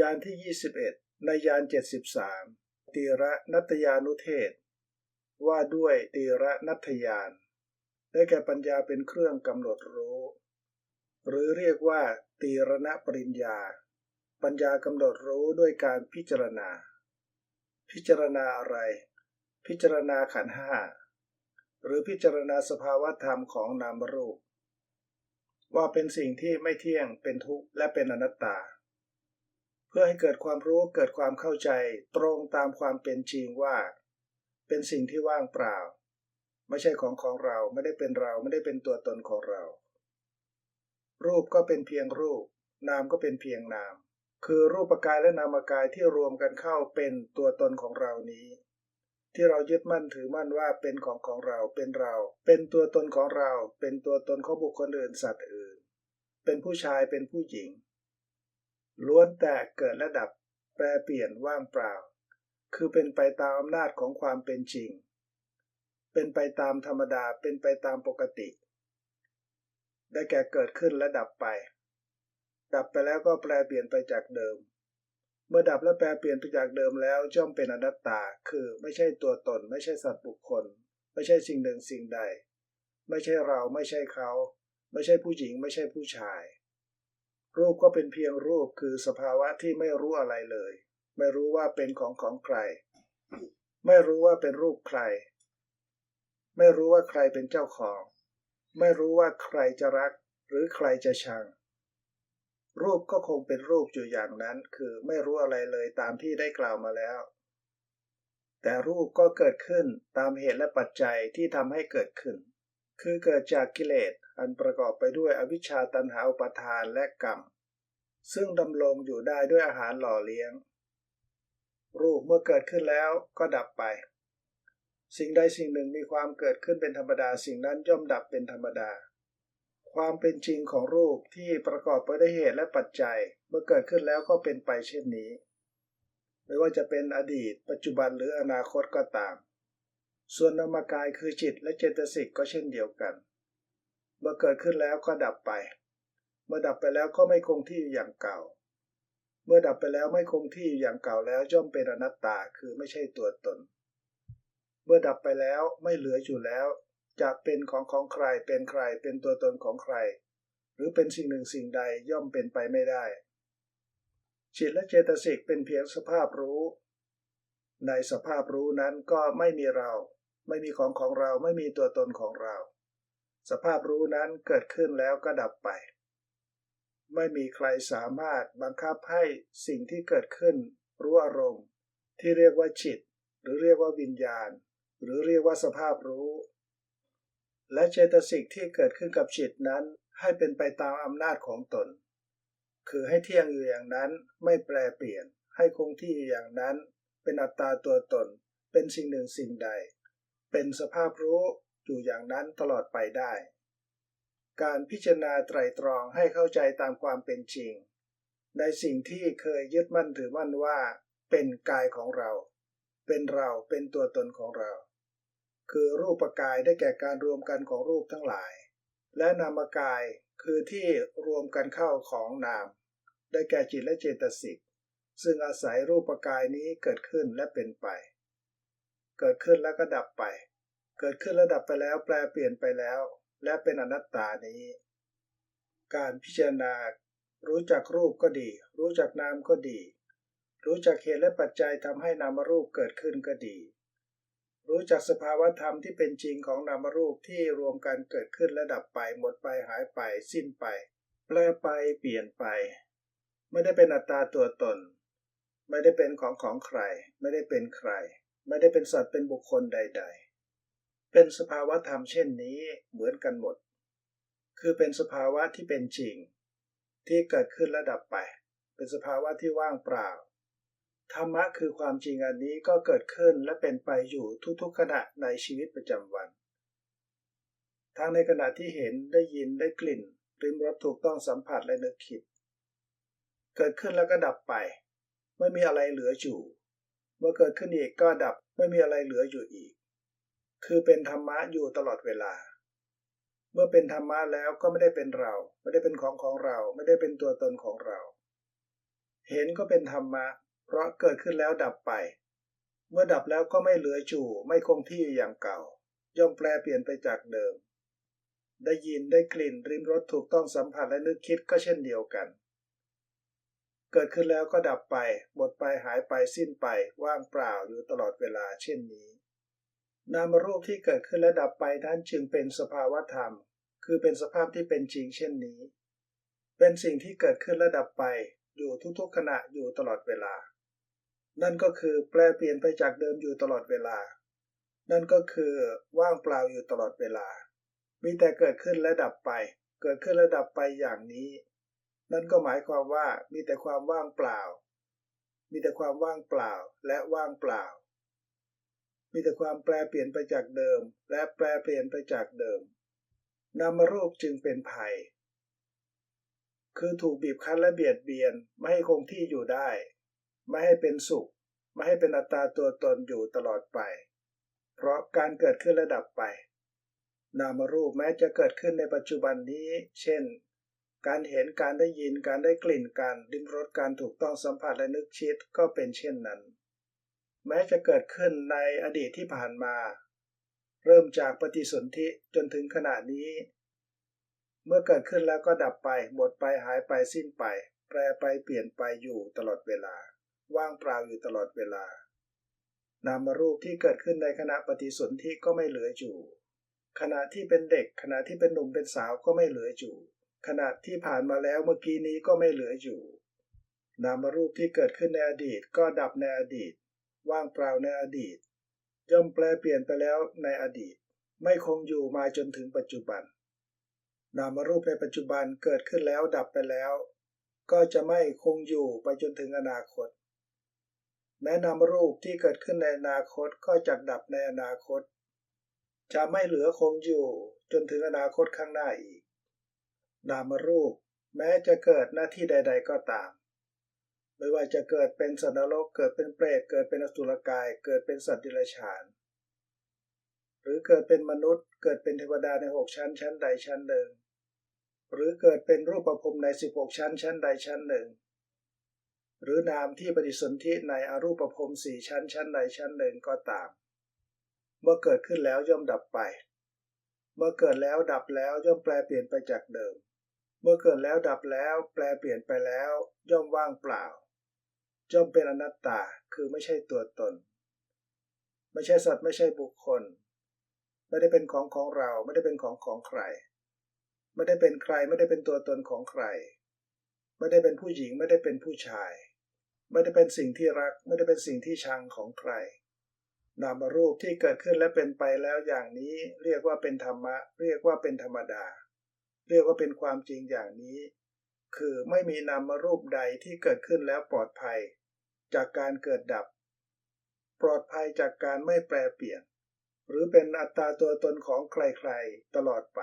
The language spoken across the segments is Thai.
ยานที่ 21 ในยาน 73 ตีระนัตยานุเทศ ว่าด้วยตีระนัตยาน ได้แก่ปัญญาเป็นเครื่องกำหนดรู้ หรือเรียกว่าตีรณปริญญา ปัญญากำหนดรู้ด้วยการพิจารณา พิจารณาอะไร พิจารณาขันห้าหรือพิจารณาสภาวะธรรมของนามรูป ว่าเป็นสิ่งที่ไม่เที่ยงเป็นทุกข์และเป็นอนัตตา พื่อให้เกิดความรู้เกิดความเข้าใจตรงตามความเป็นจริงว่า เป็นสิ่งที่ว่างเปล่า ไม่ใช่ของของเราไม่ได้เป็นเราไม่ได้เป็นตัวตนของเรา รูปก็เป็นเพียงรูป นามก็เป็นเพียงนาม คือรูปกายและนามกายที่รวมกันเข้าเป็นตัวตนของเรานี้ ที่เรายึดมั่นถือมั่นว่าเป็นของของเราเป็นเรา เป็นตัวตนของเรา เป็นตัวตนของบุคคลอื่นสัตว์อื่น เป็นผู้ชายเป็นผู้หญิง ล้วนแต่เกิดและดับ แปรเปลี่ยนว่างเปล่า คือเป็นไปตามอำนาจของความเป็นจริง เป็นไปตามธรรมดา เป็นไปตามปกติ ได้แก่เกิดขึ้นและดับไป ดับไปแล้วก็แปลเปลี่ยนไปจากเดิม เมื่อดับและแปลเปลี่ยนไปจากเดิมแล้วย่อมเป็นอนัตตา คือไม่ใช่ตัวตน ไม่ใช่สัตว์บุคคล ไม่ใช่สิ่งหนึ่งสิ่งใด ไม่ใช่เรา ไม่ใช่เขา ไม่ใช่ผู้หญิง ไม่ใช่ผู้ชาย รูปก็เป็นเพียงรูปคือสภาวะที่ไม่รู้อะไรเลย ไม่รู้ว่าเป็นของของใคร ไม่รู้ว่าเป็นรูปใคร ไม่รู้ว่าใครเป็นเจ้าของ ไม่รู้ว่าใครจะรักหรือใครจะชัง รูปก็คงเป็นรูปอยู่อย่างนั้นคือไม่รู้อะไรเลยตามที่ได้กล่าวมาแล้ว แต่รูปก็เกิดขึ้นตามเหตุและปัจจัยที่ทำให้เกิดขึ้น คือเกิดจากกิเลสอันประกอบไปด้วยอวิชชาตันหาอุปาทานและกรรม ซึ่งดำรงอยู่ได้ด้วยอาหารหล่อเลี้ยง รูปเมื่อเกิดขึ้นแล้วก็ดับไป สิ่งใดสิ่งหนึ่งมีความเกิดขึ้นเป็นธรรมดาสิ่งนั้นย่อมดับเป็นธรรมดา ความเป็นจริงของรูปที่ประกอบไปด้วยเหตุและปัจจัย เมื่อเกิดขึ้นแล้วก็เป็นไปเช่นนี้ ไม่ว่าจะเป็นอดีต ปัจจุบันหรืออนาคตก็ตาม ส่วนนามกายคือจิตและเจตสิกก็เช่นเดียวกัน เมื่อเกิดขึ้นแล้วก็ดับไป เมื่อดับไปแล้วก็ไม่คงที่อย่างเก่า เมื่อดับไปแล้วไม่คงที่อย่างเก่าแล้วย่อมเป็นอนัตตาคือไม่ใช่ตัวตน เมื่อดับไปแล้วไม่เหลืออยู่แล้ว จะเป็นของของใครเป็นใครเป็นตัวตนของใคร หรือเป็นสิ่งหนึ่งสิ่งใดย่อมเป็นไปไม่ได้ จิตและเจตสิกเป็นเพียงสภาพรู้ ในสภาพรู้นั้นก็ไม่มีเรา ไม่มีของของเราไม่มีตัวตนของเรา สภาพรู้นั้นเกิดขึ้นแล้วก็ดับไป ไม่มีใครสามารถบังคับให้สิ่งที่เกิดขึ้น รู้อารมณ์ ที่เรียกว่าจิต หรือเรียกว่าวิญญาณ หรือเรียกว่าสภาพรู้ และเจตสิกที่เกิดขึ้นกับจิตนั้นให้เป็นไปตามอำนาจของตน คือให้เที่ยงอยู่อย่างนั้นไม่แปลเปลี่ยน ให้คงที่อย่างนั้น เป็นอัตตาตัวตน เป็นสิ่งหนึ่งสิ่งใด เป็นสภาพรู้อยู่อย่างนั้นตลอดไปได้ การพิจารณาไตรตรองให้เข้าใจตามความเป็นจริง ในสิ่งที่เคยยึดมั่นถือมั่นว่า เป็นกายของเรา เป็นเราเป็นตัวตนของเรา คือรูปกายได้แก่การรวมกันของรูปทั้งหลาย และนามกายคือที่รวมกันเข้าของนาม ได้แก่จิตและเจตสิกซึ่งอาศัยรูปกายนี้เกิดขึ้นและเป็นไป เกิดขึ้นแล้วก็ดับไป เกิดขึ้นแล้วดับไปแล้วแปลเปลี่ยนไปแล้ว และเป็นอนัตตานี้ การพิจารณา รู้จักรูปก็ดี รู้จักนามก็ดี รู้จักเหตุและปัจจัยทำให้นามรูปเกิดขึ้นก็ดี รู้จักสภาวธรรมที่เป็นจริงของนามรูปที่รวมกันเกิดขึ้นและดับไปหมดไปหายไป สิ้นไป แปลไปเปลี่ยนไป ไม่ได้เป็นอัตตาตัวตน ไม่ได้เป็นของของใคร ไม่ได้เป็นใคร ไม่ได้เป็นสัตว์เป็นบุคคลใด ๆ เป็นสภาวะธรรมเช่นนี้เหมือนกันหมด คือเป็นสภาวะที่เป็นจริง ที่เกิดขึ้นและดับไป เป็นสภาวะที่ว่างเปล่า ธรรมะคือความจริงอันนี้ก็เกิดขึ้นและเป็นไปอยู่ทุกๆขณะในชีวิตประจำวัน ทั้งในขณะที่เห็นได้ยินได้กลิ่นริมรสถูกต้องสัมผัสและนึกคิด เกิดขึ้นแล้วก็ดับไป ไม่มีอะไรเหลืออยู่ เมื่อเกิดขึ้นอีกก็ดับไม่มีอะไรเหลืออยู่อีก คือเป็นธรรมะอยู่ตลอดเวลา เมื่อเป็นธรรมะแล้วก็ไม่ได้เป็นเรา ไม่ได้เป็นของของเรา ไม่ได้เป็นตัวตนของเรา เห็นก็เป็นธรรมะ เพราะเกิดขึ้นแล้วดับไป เมื่อดับแล้วก็ไม่เหลือจู่ ไม่คงที่อย่างเก่า ย่อมแปลเปลี่ยนไปจากเดิม ได้ยินได้กลิ่นริมรสถูกต้องสัมผัสและนึกคิดก็เช่นเดียวกัน เกิดขึ้นแล้วก็ดับไป หมดไปหายไปสิ้นไป ว่างเปล่าอยู่ตลอดเวลาเช่นนี้ นามรูปที่เกิดขึ้นและดับไปนั้นจึงเป็นสภาวะธรรม คือเป็นสภาพที่เป็นจริงเช่นนี้ เป็นสิ่งที่เกิดขึ้นและดับไปอยู่ทุกๆขณะอยู่ตลอดเวลา นั่นก็คือแปลเปลี่ยนไปจากเดิมอยู่ตลอดเวลา นั่นก็คือว่างเปล่าอยู่ตลอดเวลา มีแต่เกิดขึ้นและดับไป เกิดขึ้นและดับไปอย่างนี้ นั่นก็หมายความว่ามีแต่ความว่างเปล่า มีแต่ความว่างเปล่าและว่างเปล่า มีแต่ความแปลเปลี่ยนไปจากเดิม และแปลเปลี่ยนไปจากเดิม นามรูปจึงเป็นภัย คือถูกบีบคั้นและเบียดเบียนไม่ให้คงที่อยู่ได้ ไม่ให้เป็นสุข ไม่ให้เป็นอัตตาตัวตนอยู่ตลอดไป เพราะการเกิดขึ้นและดับไป นามรูปแม้จะเกิดขึ้นในปัจจุบันนี้ เช่น การเห็นการได้ยินการได้กลิ่นการดิ้มรสการถูกต้องสัมผัสและนึกคิดก็เป็นเช่นนั้น แม้จะเกิดขึ้นในอดีตที่ผ่านมา เริ่มจากปฏิสนธิจนถึงขณะนี้ เมื่อเกิดขึ้นแล้วก็ดับไป หมดไปหายไปสิ้นไป แปรไปเปลี่ยนไปอยู่ตลอดเวลา ว่างเปล่าอยู่ตลอดเวลา นามรูปที่เกิดขึ้นในขณะปฏิสนธิก็ไม่เหลืออยู่ ขณะที่เป็นเด็ก ขณะที่เป็นหนุ่มเป็นสาวก็ไม่เหลืออยู่ ขณะที่ผ่านมาแล้วเมื่อกี้นี้ก็ไม่เหลืออยู่ นามรูปที่เกิดขึ้นในอดีตก็ดับในอดีต ว่างเปล่าในอดีต ย่อมแปลเปลี่ยนไปแล้วในอดีต ไม่คงอยู่มาจนถึงปัจจุบัน นามรูปในปัจจุบันเกิดขึ้นแล้วดับไปแล้ว ก็จะไม่คงอยู่ไปจนถึงอนาคต แม้นามรูปที่เกิดขึ้นในอนาคตก็จะดับในอนาคต จะไม่เหลือคงอยู่จนถึงอนาคตข้างหน้าอีก นามรูปแม้จะเกิดหน้าที่ใด ๆ ก็ตาม ไม่ว่าจะเกิดเป็นสัตว์นรก เกิดเป็นเปรต เกิดเป็นอสุรกาย เกิดเป็นสัตว์ดิลฉานหรือเกิดเป็นมนุษย์ เกิดเป็นเทวดาในหกชั้นชั้นใดชั้นหนึ่ง หรือเกิดเป็นรูปประพรมใน16ชั้นชั้นใดชั้นหนึ่ง หรือนามที่ปฏิสนธิในอรูปประพรมสี่ชั้นชั้นใดชั้นหนึ่งก็ตาม เมื่อเกิดขึ้นแล้วย่อมดับไป เมื่อเกิดแล้วดับแล้วย่อมแปลเปลี่ยนไปจากเดิม เมื่อเกิดแล้วดับแล้ว แปลเปลี่ยนไปแล้ว ย่อมว่างเปล่า ย่อมเป็นอนัตตา คือไม่ใช่ตัวตน ไม่ใช่สัตว์ไม่ใช่บุคคล ไม่ได้เป็นของของเรา ไม่ได้เป็นของของใคร ไม่ได้เป็นใคร ไม่ได้เป็นตัวตนของใคร ไม่ได้เป็นผู้หญิง ไม่ได้เป็นผู้ชาย ไม่ได้เป็นสิ่งที่รัก ไม่ได้เป็นสิ่งที่ชังของใคร นามรูปที่เกิดขึ้นและเป็นไปแล้วอย่างนี้ เรียกว่าเป็นธรรมะ เรียกว่าเป็นธรรมดา เรียกว่าเป็นความจริงอย่างนี้ คือไม่มีนามรูปใดที่เกิดขึ้นแล้วปลอดภัย จากการเกิดดับ ปลอดภัยจากการไม่แปรเปลี่ยน หรือเป็นอัตตาตัวตนของใครๆตลอดไป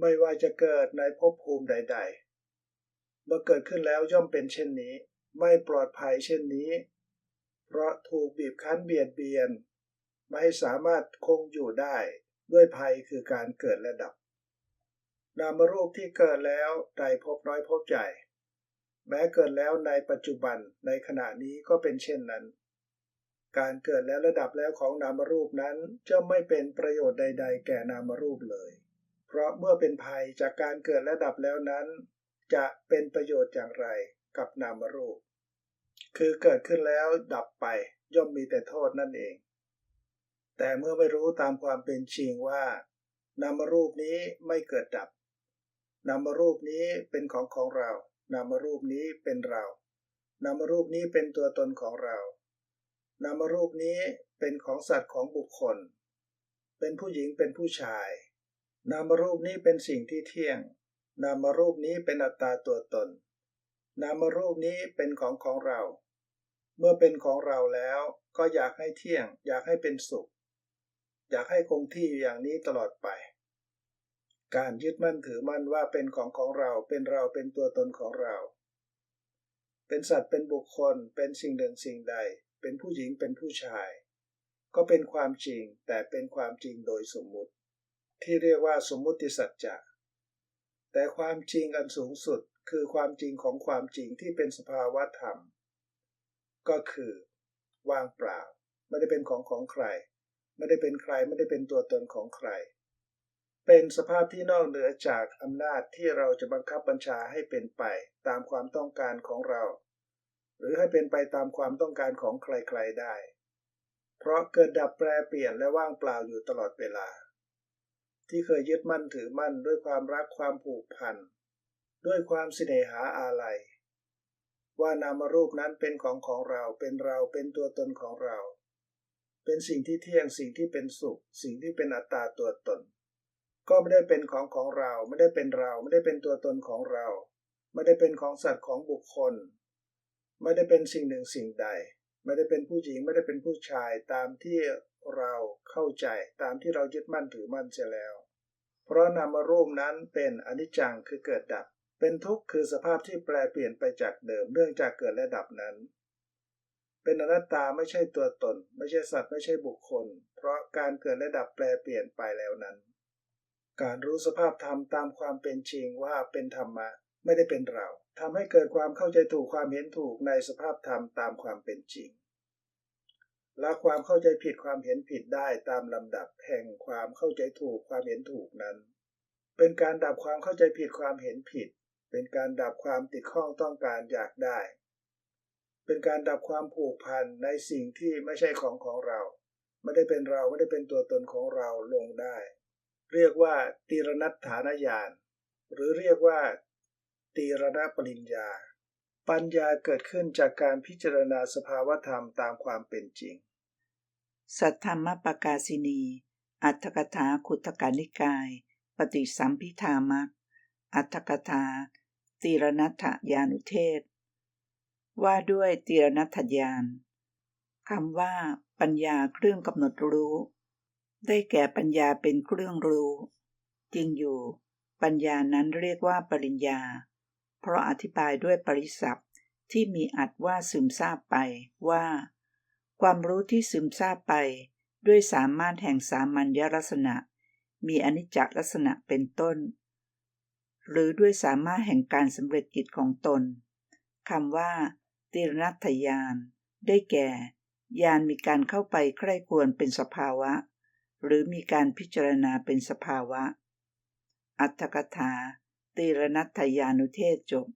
ไม่ว่าจะเกิดในภพภูมิใด ๆ เมื่อเกิดขึ้นแล้วย่อมเป็นเช่นนี้ ไม่ปลอดภัยเช่นนี้ เพราะถูกบีบคั้นเบียดเบียน ไม่สามารถคงอยู่ได้ด้วยภัยคือการเกิดและดับ นามรูปที่เกิดแล้วใดพบน้อยพบใหญ่ แม้เกิดแล้วในปัจจุบันในขณะนี้ก็เป็นเช่นนั้น การเกิดแล้วระดับแล้วของนามรูปนั้นจะไม่เป็นประโยชน์ใด ๆ แก่นามรูปเลย เพราะเมื่อเป็นภัยจากการเกิดและดับแล้วนั้น จะเป็นประโยชน์อย่างไรกับนามรูป คือเกิดขึ้นแล้วดับไปย่อมมีแต่โทษนั่นเอง แต่เมื่อไม่รู้ตามความเป็นจริงว่า นามรูปนี้ไม่เกิดดับ นามรูปนี้เป็นของของเรา นามรูปนี้เป็นเรา นามรูปนี้เป็นตัวตนของเรา นามรูปนี้เป็นของสัตว์ของบุคคล เป็นผู้หญิงเป็นผู้ชาย นามรูปนี้เป็นสิ่งที่เที่ยง นามรูปนี้เป็นอัตตาตัวตน นามรูปนี้เป็นของของเรา เมื่อเป็นของเราแล้วก็อยากให้เที่ยง อยากให้เป็นสุข อยากให้คงที่อย่างนี้ตลอดไป การยึดมั่นถือมั่นว่าเป็นของของเราเป็นเราเป็นตัวตนของเรา เป็นสัตว์เป็นบุคคลเป็นสิ่งหนึ่งสิ่งใด เป็นผู้หญิงเป็นผู้ชาย ก็เป็นความจริงแต่เป็นความจริงโดยสมมุติ ที่เรียกว่าสมมุติสัจจะแต่ความจริงอันสูงสุดคือความจริงของความจริงที่เป็นสภาวะธรรม ก็คือว่างเปล่า ไม่ได้เป็นของของใคร ไม่ได้เป็นใครไม่ได้เป็นตัวตนของใคร เป็นสภาพที่นอกเหนือจากอำนาจที่เราจะบังคับบัญชาให้เป็นไปตามความต้องการของเรา หรือให้เป็นไปตามความต้องการของใครๆได้ เพราะเกิดดับแปรเปลี่ยนและว่างเปล่าอยู่ตลอดเวลา ที่เคยยึดมั่นถือมั่นด้วยความรักความผูกพัน ด้วยความเสน่หาอาลัย ว่านามรูปนั้นเป็นของของเราเป็นเราเป็นตัวตนของเรา เป็นสิ่งที่เที่ยงสิ่งที่เป็นสุข สิ่งที่เป็นอัตตาตัวตน ก็ไม่ได้เป็นของของเรา ไม่ได้เป็นเรา ไม่ได้เป็นตัวตนของเรา ไม่ได้เป็นของสัตว์ของบุคคล ไม่ได้เป็นสิ่งหนึ่งสิ่งใด ไม่ได้เป็นผู้หญิงไม่ได้เป็นผู้ชายตามที่เราเข้าใจตามที่เรายึดมั่นถือมั่นเสียแล้ว เพราะนามรูปนั้นเป็นอนิจจังคือเกิดดับ เป็นทุกข์คือสภาพที่แปลเปลี่ยนไปจากเดิมเนื่องจากเกิดและดับนั้น เป็นอนัตตาไม่ใช่ตัวตน ไม่ใช่สัตว์ไม่ใช่บุคคล เพราะการเกิดและดับแปลเปลี่ยนไปแล้วนั้น การรู้สภาพธรรมตามความเป็นจริงว่าเป็นธรรมะไม่ได้เป็นเราทำให้เกิดความเข้าใจถูกความเห็นถูกในสภาพธรรมตามความเป็นจริง และความเข้าใจผิดความเห็นผิดได้ตามลำดับแห่งความเข้าใจถูกความเห็นถูกนั้น เป็นการดับความเข้าใจผิดความเห็นผิด เป็นการดับความติดข้องต้องการอยากได้ เป็นการดับความผูกพันในสิ่งที่ไม่ใช่ของของเรา ไม่ได้เป็นเราไม่ได้เป็นตัวตนของเราลงได้ เรียกว่าตีรนัตฐานญาณหรือเรียกว่า ตีรณปริญญา ปัญญาเกิดขึ้นจากการพิจารณาสภาวธรรมตามความเป็นจริง สัทธรรมปกาสินี อัตถกถาขุตกานิกาย ปฏิสัมพิธามักอัตถกถาตีรนัตถยานุเทศ ว่าด้วยตีรนัตถญาณคำว่า ปัญญาเครื่องกำหนดรู้ ได้แก่ปัญญาเป็นเครื่องรู้ จริงอยู่ ปัญญานั้นเรียกว่าปริญญา เพราะอธิบายด้วยปริศัพท์ที่มีอัดว่าซึมซาบไปว่า ความรู้ที่ซึมซาบไป ด้วยสามารถแห่งสามัญญลักษณะ มีอนิจจลักษณะเป็นต้น หรือด้วยสามารถแห่งการสำเร็จกิจของตนคำว่าติรนัตยานได้แก่ยานมีการเข้าไปใคร่ควรเป็นสภาวะ หรือมีการพิจารณาเป็นสภาวะ อัตถกถาตีรนัตยานุเทศจบ